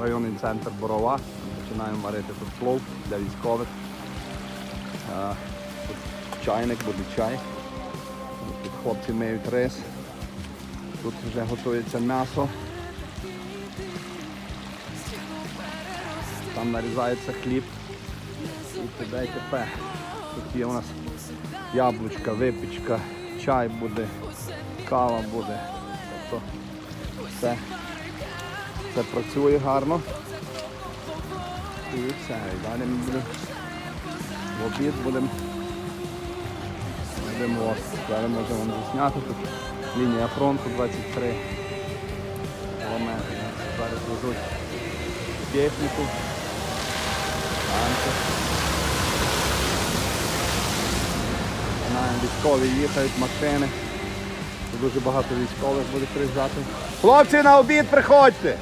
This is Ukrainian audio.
районний центр Борова. Починаємо варити тут плов для військових. Тут чайник, буде чай. Тут хлопці миють рис. Тут вже готується м'ясо. Там нарізається хліб. І т.д. і т.п. Тут є у нас яблучка, випічка, чай буде, кава буде. Тобто все, все працює гарно. І все. І далі ми будемо в обід будемо. Будемо. Зараз можемо засняти тут. Лінія фронту 23 кілометри. Зараз везуть техніку. Танки. Військові їхають, машини. Дуже багато військових буде приїжджати. Хлопці на обід приходьте!